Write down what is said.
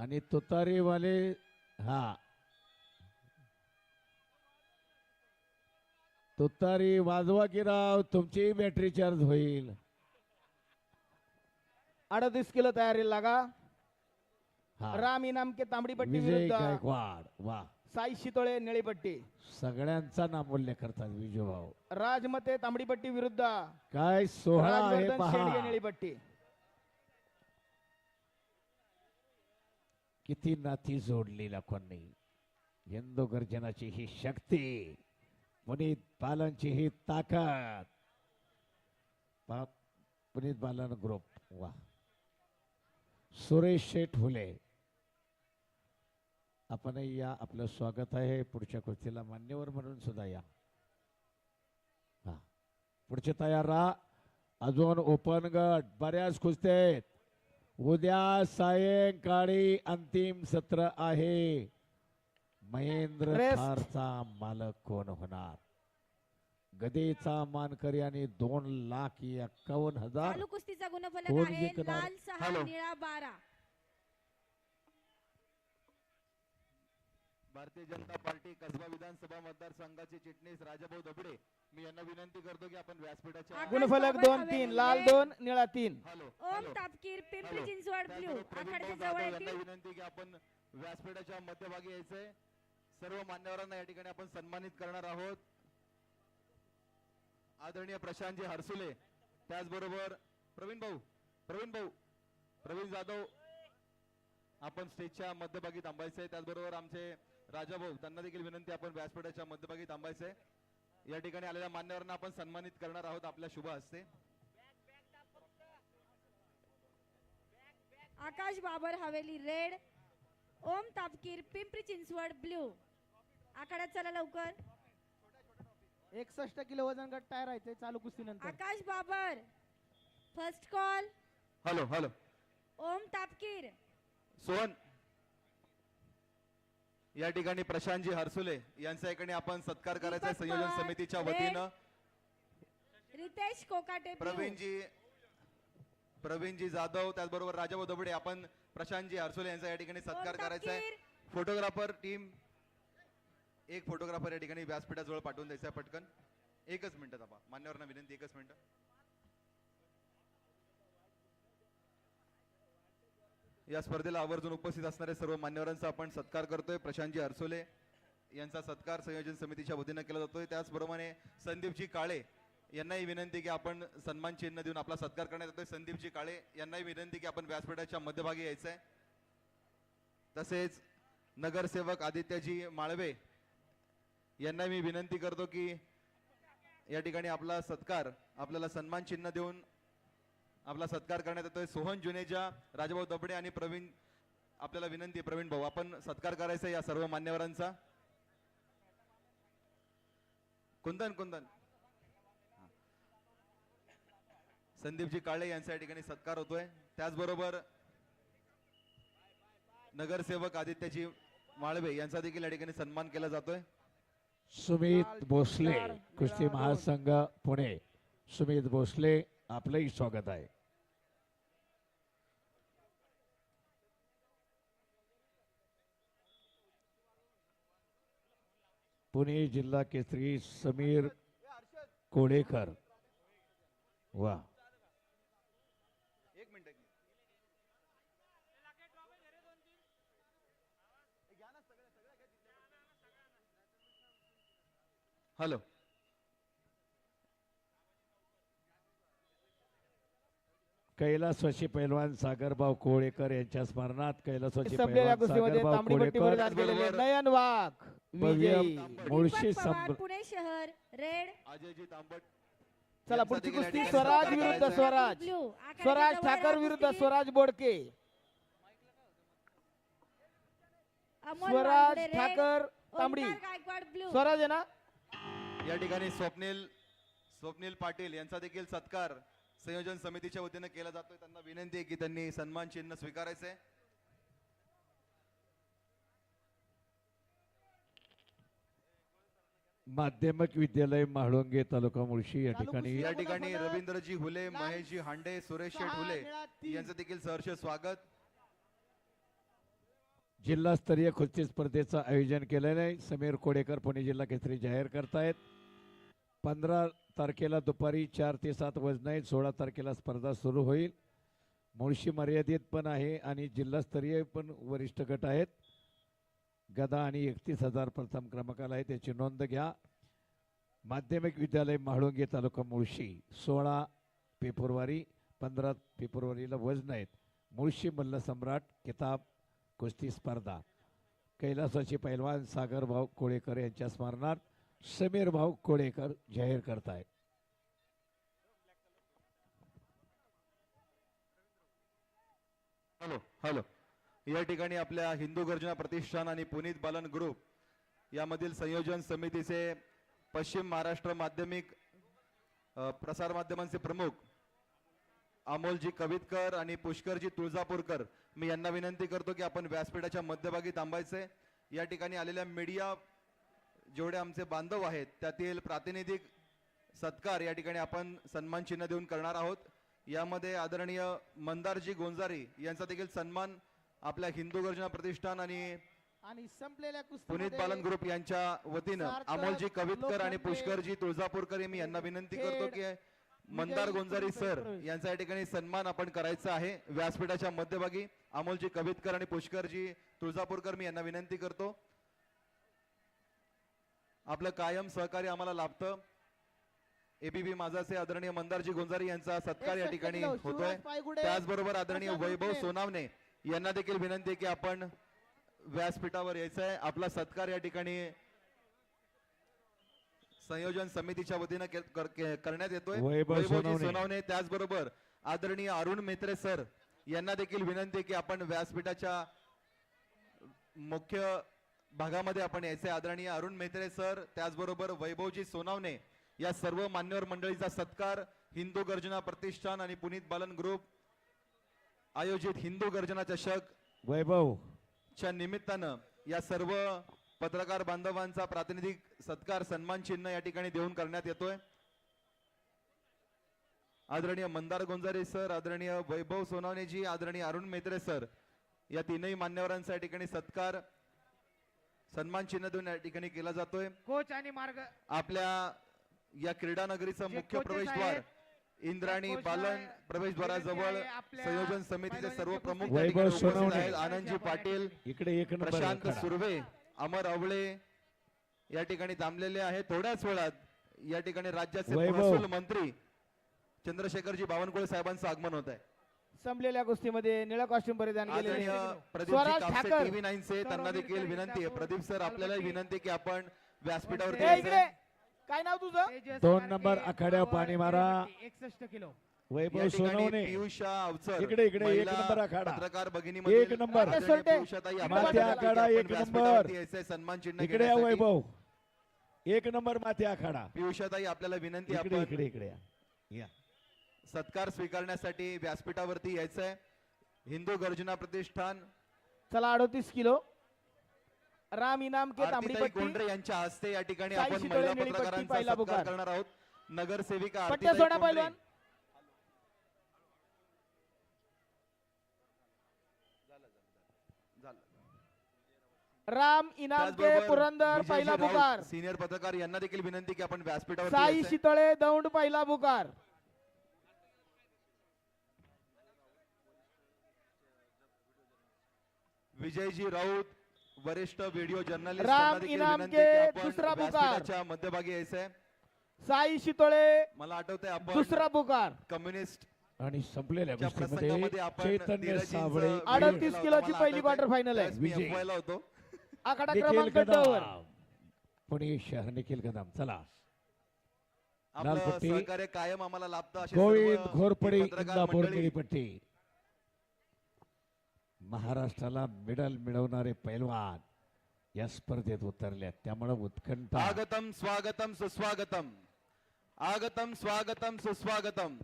आणि तुतारीवाले हा. तुतारी वाजवा की राव तुमची बॅटरी चार्ज होईल. अडतीस किलो तयारी लागा. हा. राम इनाम के तांबडी पट्टी विजय विरुद्ध. गायकवाड वा. साई शितोळे निळी पट्टी. सगळ्यांचा नामोल्लेख करतात विजूभाऊ. राजमते तांबडी पट्टी विरुद्ध. काय सोहळा आहे राजवर्धन शेंडगे पहा. निळी पट्टी. किती नाती जोडली लोकांनी हिंदू गर्जनाची ही शक्ती पुनीत बालांची ही ताकद. पुनीत बालन ग्रुप वा. सुरेश शेठ फुले. आपण या आपलं स्वागत आहे. पुढच्या कृतीला मान्यवर म्हणून सुद्धा या. हा. पुढचे तयार राहा. अजून ओपन गट बऱ्याच कुस्त्या आहेत. उद्या सायंकाळी अंतिम सत्र आहे महेंद्र. थारचा मालक कोण होणार गदेचा मानकरी आणि दोन लाख एक्कावन्न हजार कुस्तीचा गुणफलक कोण आहे जिंकणार? लाल सहा हॅलो. निळा बारा भारतीय जनता पार्टी कसबा विधानसभा मतदारसंघाचे चिटणीस राजाभाऊ दबडे मी यांना विनंती करतो की आपण व्यासपीठाच्या गुणफलक दोन तीन लाल रेड. दोन निळा तीन हॅलो ओम. तापकीर पिंपरी. चिंचवड ब्ल्यू जवळ यांना येतील विनंती की आपण व्यासपीठाच्या मध्यभागी यायचंय सर्व मान्यवरांना या ठिकाणी आपण सन्मानित करणार आहोत आदरणीय प्रशांतजी हरसुले त्याचबरोबर प्रवीण भाऊ प्रवीण भाऊ प्रवीण जाधव आपण स्टेजच्या मध्यभागी थांबायचंय त्याचबरोबर आमचे राजा भाऊ त्यांना देखील विनंती आपण व्यासपीठाच्या मध्यभागी थांबायचंय. या ठिकाणी आलेल्या मान्यवरांना आपण सन्मानित करणार आहोत आपल्या शुभ हस्ते. Akash Babar Haveli red Om Tapkir Pimpri Chinchwad blue. आखाड्यात चला लवकर. एकसष्ट किलो वजन गट तयार राहायचे चालू कुस्ती नंतर. Akash Babar first call hello hello Om Tapkir. Sohan. या ठिकाणी प्रशांतजी हरसुले यांच्या ठिकाणी आपण सत्कार करायचा दीपक संयोजन पवार, समितीच्या. वतीनं. रितेश कोकाटे प्रवीणजी प्रवीणजी जाधव त्याचबरोबर राजाभाऊ दबडे आपण प्रशांतजी हरसुले यांचा या ठिकाणी सत्कार करायचा आहे. फोटोग्राफर टीम एक फोटोग्राफर या ठिकाणी व्यासपीठाजवळ पाठवून द्यायचा आहे पटकन. एकच मिनिट थांबा. मान्यवरांना विनंती एकच मिनिट. या स्पर्धेला आवर्जून उपस्थित असणारे सर्व मान्यवरांचा आपण सत्कार करतोय. प्रशांतजी हरसोले यांचा सत्कार संयोजन समितीच्या वतीनं केला जातोय. त्याचप्रमाणे संदीपजी काळे यांनाही विनंती की आपण सन्मान चिन्ह देऊन आपला सत्कार करण्यात येतोय. संदीपजी काळे यांनाही विनंती की आपण व्यासपीठाच्या मध्यभागी यायचंय. तसेच नगरसेवक आदित्यजी माळवे यांना मी विनंती करतो की या ठिकाणी आपला सत्कार आपल्याला सन्मान चिन्ह देऊन आपला सत्कार करण्यात येतोय. सोहन जुनेजा राजाभाऊ दबडे आणि प्रवीण आपल्याला विनंती आहे, प्रवीण भाऊ आपण सत्कार करायचा या सर्व मान्यवरांचा. कुंदन कुंदन. संदीपजी काळे यांचा या ठिकाणी सत्कार होतोय. त्याचबरोबर नगरसेवक आदित्यजी माळवे यांचा देखील या ठिकाणी सन्मान केला जातोय. सुमित भोसले कुस्ती महासंघ पुणे. सुमित भोसले आपलंही स्वागत आहे. पुणे जिल्हा केसरी समीर कोळेकर. वा. एक मिनिट हॅलो. कैलासवासी पैलवान सागरभाऊ कोळेकर यांच्या स्मरणात कैलासवासी संपलेल्या पैलवान कुस्तीमध्ये सागरभाऊ तांबडी पट्टी कोळेकर परिधान केलेले त्याचबरोबर नयन वाघ भव्य विजयी. मुळशी दीपक पवार संभ पुणे शहर रेड अजयजी तांबट चला पुढची कुस्ती स्वराज विरुद्ध. स्वराज. स्वराज ठाकर विरुद्ध कुस्ती. स्वराज बोडके. अमोल स्वराज रेड. ठाकर तांबडी. ओंकार गायकवाड ब्ल्यू स्वराज आहे ना? या ठिकाणी स्वप्नील स्वप्नील पाटील यांचा देखील सत्कार संयोजन समितीच्या वतीनं केला जातोय. त्यांना विनंती आहे की त्यांनी सन्मान चिन्ह स्वीकारायचंय. माध्यमिक विद्यालय म्हाळुंगे तालुका मुळशी या ठिकाणी या ठिकाणी रवींद्रजी हुले महेशजी हांडे सुरेश शेठ हुले यांचं देखील सहर्ष स्वागत. जिल्हास्तरीय कुस्ती स्पर्धेचं आयोजन केलेलं आहे. समीर कोडेकर पुणे जिल्हा केसरी जाहीर करतायत. पंधरा तारखेला दुपारी चार ते सात वजन आहेत सोळा तारखेला स्पर्धा सुरू होईल. मुळशी मर्यादित पण आहे आणि जिल्हास्तरीय पण वरिष्ठ गट आहेत. गदा आणि एकतीस हजार प्रथम क्रमांकाला आहे त्याची नोंद घ्या. माध्यमिक विद्यालय म्हाळुंगे तालुका मुळशी सोळा फेब्रुवारी पंधरा फेब्रुवारीला वजन आहेत. मुळशी मल्ल सम्राट किताब कुस्ती स्पर्धा. कैलासाचे पैलवान सागर भाऊ कोळेकर यांच्या स्मरणार्थ समीर भाऊ कोळेकर जाहीर करतायत हॅलो हॅलो. या ठिकाणी आपल्या हिंदू गर्जना प्रतिष्ठान आणि पुनीत बालन ग्रुप यामधील संयोजन समितीचे पश्चिम महाराष्ट्र माध्यमिक प्रसार माध्यमांचे प्रमुख अमोलजी कवितकर आणि पुष्करजी तुळजापूरकर. मी यांना विनंती करतो की आपण व्यासपीठाच्या मध्यभागी थांबायचे या ठिकाणी आलेल्या मीडिया जेवढे आमचे बांधव आहेत त्यातील प्रातिनिधिक सत्कार या ठिकाणी आपण सन्मान चिन्ह देऊन करणार आहोत. यामध्ये आदरणीय मंदारजी गोंजारी यांचा देखील सन्मान आपल्या हिंदू गर्जना प्रतिष्ठान आणि आणि संपलेल्या पुनीत बालन ग्रुप यांच्या वतीनं अमोलजी कवितकर आणि पुष्करजी तुळजापूरकर मी यांना विनंती करतो की मंदार गोंजारी सर. यांचा या ठिकाणी सन्मान आपण करायचा आहे. व्यासपीठाच्या मध्यभागी अमोलजी कवितकर आणि पुष्करजी तुळजापूरकर मी यांना विनंती करतो. आपलं कायम सहकार्य आम्हाला लाभतं एबीबी माझाचे आदरणीय मंदारजी गोंजारी यांचा सत्कार या 61 ठिकाणी होतोय त्याचबरोबर आदरणीय वैभव. सोनावणे यांना देखील विनंती आहे की आपण व्यासपीठावर यायचं आहे आपला सत्कार या ठिकाणी संयोजन समितीच्या वतीनं करण्यात येतोय वैभवजी सोनवणे. सोनवणे त्याचबरोबर आदरणीय अरुण मेत्रे सर यांना देखील विनंती आहे की आपण व्यासपीठाच्या मुख्य भागामध्ये आपण यायचे. आदरणीय अरुण मेत्रे सर त्याचबरोबर वैभवजी सोनावणे या सर्व मान्यवर मंडळीचा सत्कार हिंदू गर्जना प्रतिष्ठान आणि पुनीत बालन ग्रुप आयोजित हिंदू गर्जना चषक वैभव. च्या निमित्तानं या सर्व पत्रकार बांधवांचा प्रातिनिधिक सत्कार सन्मान चिन्ह या ठिकाणी देऊन करण्यात येतोय. आदरणीय मंदार गोंजारे सर आदरणीय वैभव सोनावणेजी आदरणीय अरुण मेत्रे सर या तीनही मान्यवरांचा या ठिकाणी सत्कार. सन्मान चिन्ह देऊन या ठिकाणी केला जातोय कोच आणि मार्ग आपल्या या क्रीडा नगरीचं जे मुख्य coaches प्रवेशद्वार आहेत, इंद्राणी coach बालन आहे, प्रवेशद्वाराजवळ विनंती आहे आपल्या संयोजन समितीचे सर्व प्रमुख ठिकाणी उपस्थित सोनवणे. आहेत आनंदजी पाटील इकडे एक नंबर प्रशांत. सुर्वे अमर अवळे या ठिकाणी थांबलेले आहेत थोड्याच वेळात या ठिकाणी राज्याचे वैभव. महसूल मंत्री चंद्रशेखरजी बावनकुळे साहेबांचं आगमन होत आहे संपलेल्या कुस्तीमध्ये निळा कॉस्ट्युम परिधान प्रदीपजी स्वराज ठाकर. टीव्ही त्यांना देखील विनंती आहे प्रदीप सर आपल्याला विनंती की आपण आहे. काय नाव तुझं दोन नंबर power पाणी मारा. एकसष्ट किलो वैभव सोनवणे पियुषा अवचर इकडे, इकडे, एक नंबर आखाडा. पत्रकार भगिनी एक नंबर. माथी आखाडा, एक नंबर. सन्मान चिन्ह इकडे. वैभव एक नंबर माथे आखाडा पियुषाताई आपल्याला विनंती इकडे इकडे या. सत्कार स्वीकारण्यासाठी व्यासपीठावरती यायचंय. हिंदू गर्जना प्रतिष्ठान. चला अडोतीस किलो. राम इनाम के तांबडी कोंडरे यांच्या हस्ते या ठिकाणी आपण महिला पत्रकारांचा सत्कार. करणार आहोत. नगरसेविका आरतीताई राम इनाम के पुरंदर पहिला पुकार सिनियर पत्रकार यांना देखील विनंती की आपण व्यासपीठावर साई शितळे दौंड पहिला पुकार विजयजी राऊत वरिष्ठ व्हिडिओ जर्नलिस्ट राम इनाम के दुसरा पुकार. मध्यभागी यायचंय साई शितळे मला आठवतंय आपण दुसरा पुकार कम्युनिस्ट आणि संपलेल्या चैतन्य अडतीस. किलोची पहिली quarter final आहे. विजय. होतो आखाडा निखिल क्रमांक पुणे शहर निखिल कदम चला आपलं. सहकार्य कायम आम्हाला लाभतं असे गोविंद घोरपडी इंदापूर निळीपट्टी महाराष्ट्राला मेडल मिळवणारे पैलवान या स्पर्धेत उतरले त्यामुळे उत्कंठा. आगतम स्वागतम सुस्वागतम. आगतम स्वागतम सुस्वागतम.